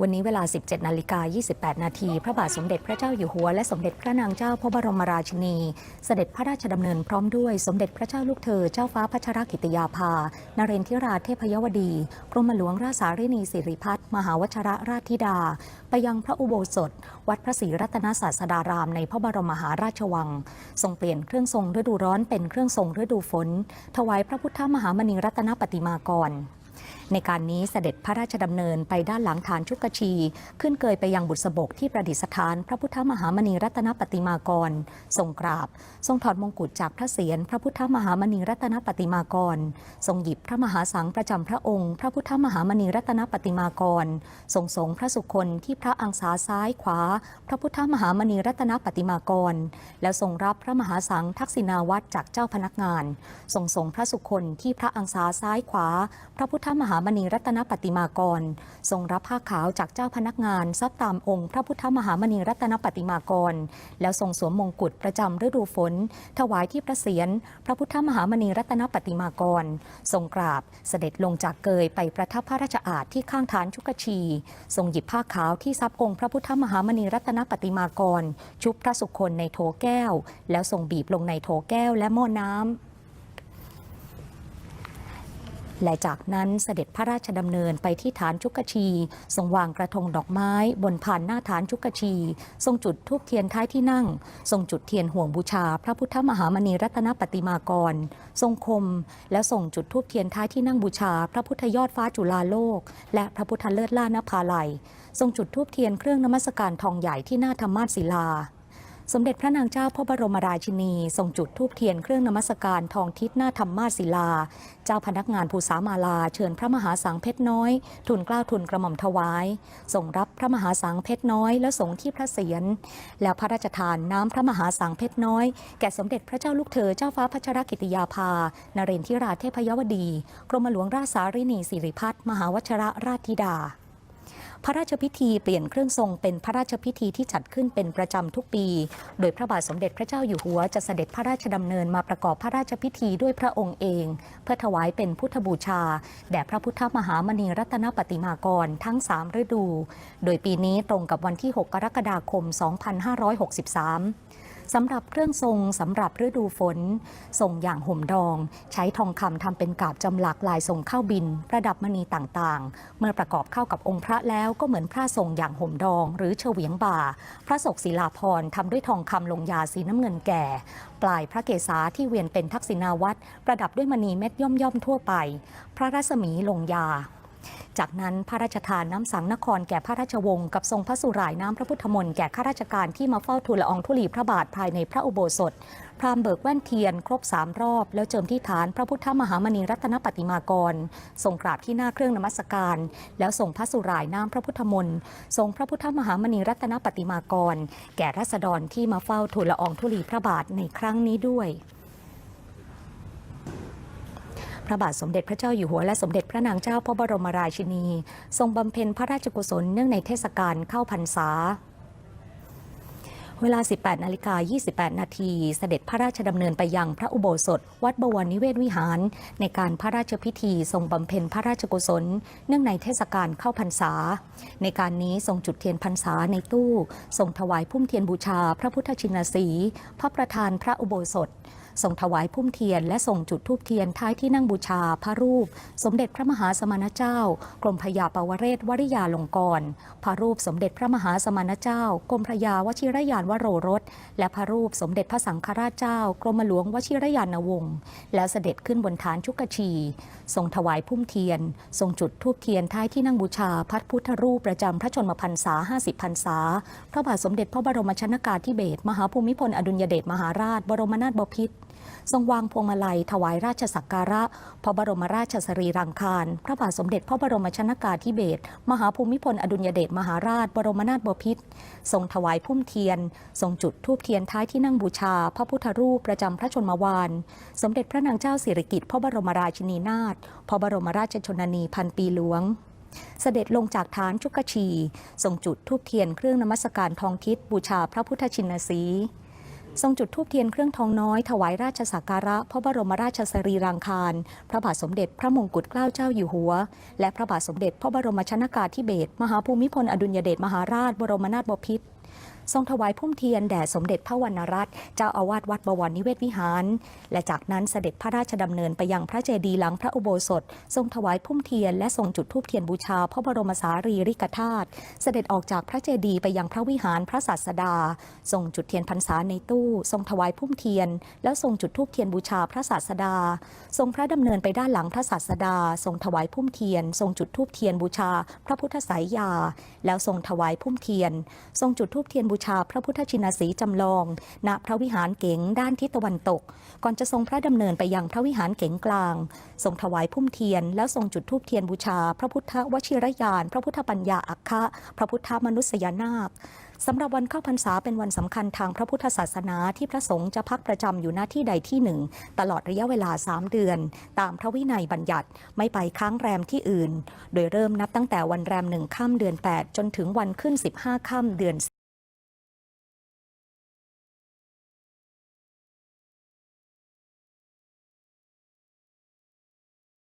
วันนี้เวลา 17 นาฬิกา 28 นาที พระบาทสมเด็จพระเจ้าอยู่หัว และสมเด็จพระนางเจ้าพระบรมราชินี เสด็จพระราชดำเนินพร้อมด้วยสมเด็จพระเจ้าลูกเธอ เจ้าฟ้าพัชรกิติยาภา นเรนทิราเทพยวดี กรมหลวงราชารินีสิริพัฒน์มหาวชรราชธิดา ไปยังพระอุโบสถ วัดพระศรีรัตนศาสดารามในพระบรมมหาราชวัง ทรงเปลี่ยนเครื่องทรงฤดูร้อนเป็นเครื่องทรงฤดูฝน ถวายพระพุทธมหามณีรัตนปฏิมากร ในการนี้เสด็จพระราชดำเนินไปด้านหลังฐานชุกชี ขึ้นเกยไปยังบุษบกที่ประดิษฐาน พระพุทธมหามณีรัตนปฏิมากร ทรงกราบ ทรงถอดมงกุฎจากพระเศียรพระพุทธมหามณีรัตนปฏิมากร ทรงหยิบพระมหาสังประจำพระองค์ พระพุทธมหามณีรัตนปฏิมากร ทรงสงพระสุคนที่พระอังสาซ้ายขวา พระพุทธมหามณีรัตนปฏิมากร แล้วทรงรับพระมหาสังทักษิณาวัตรจากเจ้าพนักงาน ทรงสงพระสุคนที่พระอังสาซ้ายขวา พระพุทธมหามณีรัตนปฏิมากร ทรงรับผ้าขาวจากเจ้าพนักงานซับตามองค์พระพุทธมหามณีรัตนปฏิมากร แล้วทรงสวมมงกุฎประจำฤดูฝน ถวายที่พระเศียรพระพุทธมหามณีรัตนปฏิมากร ทรงกราบเสด็จลงจากเกยไปประทับพระราชอาณที่ข้างฐานชุกชี ทรงหยิบผ้าขาวที่ซับองค์พระพุทธมหามณีรัตนปฏิมากร ชุบพระสุคนในโถแก้ว แล้วทรงบีบลงในโถแก้วและหม้อน้ำ และจากนั้นเสด็จพระราชดำเนินไปที่ฐานชุกชีทรงวางกระทงดอกไม้ บนผ่านหน้าฐานชุกชี ทรงจุดธูปเทียนท้ายที่นั่ง ทรงจุดเทียนห่วงบูชา พระพุทธมหามณีรัตนปฏิมากร ทรงคม แล้วส่งจุดธูปเทียนท้ายที่นั่งบูชา พระพุทธยอดฟ้าจุฬาโลก และพระพุทธเลิศล่านภาลัย ทรงจุดธูปเทียนเครื่องนมัสการทองใหญ่ที่หน้าธรรมาสศิลา สมเด็จพระนางเจ้าพระบรมราชินี ทรงจุดธูปเทียนเครื่องนมัสการทองทิศหน้าธรรมาศิลา เจ้าพนักงานภูษามาลาเชิญพระมหาสังเพชรน้อย ทุนกล้าทุนกระหม่อมถวายส่งรับพระมหาสังเพชรน้อยและสงที่พระเศียรแล้วพระราชทานน้ำพระมหาสังเพชรน้อย แก่สมเด็จพระเจ้าลูกเธอเจ้าฟ้าพัชรกิติยาภา นเรนทิราเทพยวดี กรมหลวงราชสารินีสิริพัฒน์มหาวชระราชธิดา พระราชพิธีเปลี่ยนเครื่องทรงเป็นพระราชพิธีที่จัดขึ้นเป็นประจำทุกปี โดยพระบาทสมเด็จพระเจ้าอยู่หัวจะเสด็จพระราชดำเนินมาประกอบพระราชพิธีด้วยพระองค์เอง เพื่อถวายเป็นพุทธบูชา แด่พระพุทธมหามณีรัตนปฏิมากรทั้ง 3 ฤดู โดยปีนี้ตรงกับวันที่ 6 กรกฎาคม 2563 สำหรับเครื่องทรงสำหรับฤดูฝนทรงอย่างห่มดอง ใช้ทองคำทำเป็นกาบจำหลักลายทรงเข้าบิน ประดับมณีต่างๆ เมื่อประกอบเข้ากับองค์พระแล้วก็เหมือนพระทรงอย่างห่มดอง หรือเฉวียงบ่า พระศกศิลาภรทำด้วยทองคำลงยาสีน้ำเงินแก่ ปลายพระเกศาที่เวียนเป็นทักษิณาวัตรประดับด้วยมณีเม็ดย่อมๆทั่วไป พระรัศมีลงยา จากนั้นพระราชทานน้ำสังนครแก่พระราชวงศ์กับทรงพระสุรายน้ำพระพุทธมนต์แก่ข้าราชการที่มาเฝ้าทูลละอองธุลีพระบาทภายในพระอุโบสถ พรามเบิกแว่นเทียน ครบสามรอบ แล้วเจิมที่ฐานพระพุทธมหามณีรัตนปฏิมากร ทรงกราบที่หน้าเครื่องนมัสการ แล้วส่งพระสุรายน้ำพระพุทธมนต์ทรงพระพุทธมหามณีรัตนปฏิมากร แก่รัษฎรที่มาเฝ้าทูลละอองธุลีพระบาทในครั้งนี้ด้วย ระบาทสมเด็จพระเจ้าอยู่หัวและสมเด็จพระนางเจ้าพระบรมราชินี ทรงบำเพ็ญพระราชกุศลเนื่องในเทศกาลเข้าพรรษาเวลา 18 นาฬิกา 28 นาที เสด็จพระราชดำเนินไปยังพระอุโบสถ วัดบวรนิเวศวิหาร ในการพระราชพิธีทรงบำเพ็ญพระราชกุศล เนื่องในเทศกาลเข้าพรรษา ในการนี้ทรงจุดเทียนพรรษาในตู้ ทรงถวายพุ่มเทียนบูชาพระพุทธชินสี พระประธานพระอุโบสถ ทรงถวายพุ่มเทียน และส่งจุดทูบเทียนท้ายที่นั่งบูชาพระรูป สมเด็จพระมหาสมณเจ้า กรมพระยาปวเรศวริยาลงกรพระรูปสมเด็จพระมหาสมณเจ้า กรมพระยาวชิรยานวโรรส และพระรูปสมเด็จพระสังฆราชเจ้า กรมหลวงวชิรยานวงศ์แล้วเสด็จขึ้นบนฐานชุกชีทรงถวายพุ่มเทียน ทรงจุดทูบเทียนท้ายที่นั่งบูชาพระพุทธรูปประจำพระชนมพรรษา 50 พรรษา พระบาทสมเด็จพระบรมชนากาธิเบศรมหาภูมิพลอดุลยเดชมหาราช บรมนาถบพิตร ทรงวางพวงมาลัย ถวายราชสักการะ พระบรมราชสรีรังคาร พระบาทสมเด็จพระบรมชนากาธิเบศรมหาภูมิพลอดุลยเดชมหาราช บรมนาถบพิตรทรงถวายพุ่มเทียน ทรงจุดธูปเทียนท้ายที่นั่งบูชา พระพุทธรูปประจำพระชนมวาน สมเด็จพระนางเจ้าสิริกิติ์พระบรมราชินีนาถพระบรมราชชนนีพันปีหลวงเสด็จลงจากฐานชุกชีทรงจุดธูปเทียนเครื่องนมัสการทองทิศบูชาพระพุทธชินสีห์ ทรงจุดธูปเทียนเครื่องทองน้อยถวายราชสักการะพระบรมราชสรีรังคารพระบาทสมเด็จพระมงกุฎเกล้าเจ้าอยู่หัว และพระบาทสมเด็จพระบรมชนากาธิเบศรมหาภูมิพลอดุลยเดชมหาราชบรมนาถบพิตร ทรงถวายพุ่มเทียนแด่สมเด็จพระวรรณรัตน์เจ้าอาวาสวัดบวรนิเวศวิหาร และจากนั้นเสด็จพระราชดำเนินไปยังพระเจดีย์หลังพระอุโบสถ ทรงถวายพุ่มเทียนและทรงจุดธูปเทียนบูชาพระบรมสารีริกธาตุเสด็จออกจากพระเจดีย์ไปยังพระวิหารพระศาสดา ทรงจุดเทียนพรรษาในตู้ ทรงถวายพุ่มเทียน แล้วทรงจุดธูปเทียนบูชาพระศาสดา ทรงพระดำเนินไปด้านหลังพระศาสดา ทรงถวายพุ่มเทียน ทรงจุดธูปเทียนบูชา พระพุทธสายยา แล้วทรงถวายพุ่มเทียน ทรงจุดธูปเทียนบูชาพระพุทธชินสีจำลอง ณพระวิหารเก๋งด้านทิศตะวันตก ก่อนจะทรงพระดำเนินไปยังพระวิหารเก๋งกลาง ทรงถวายพุ่มเทียน แล้วทรงจุดธูปเทียนบูชา พระพุทธวชิรยาน พระพุทธปัญญาอัคคะ พระพุทธมนุษยนาคสำหรับวันเข้าพรรษาเป็นวันสำคัญทางพระพุทธศาสนาที่พระสงฆ์จะพักประจำอยู่หน้าที่ใดที่หนึ่ง ตลอดระยะเวลา 3 เดือน ตามพระวินัยบัญญัติไม่ไปค้างแรมที่อื่น โดยเริ่มนับตั้งแต่วันแรมหนึ่งค่ำเดือน 8 จนถึงวันขึ้น 15 ค่ำเดือน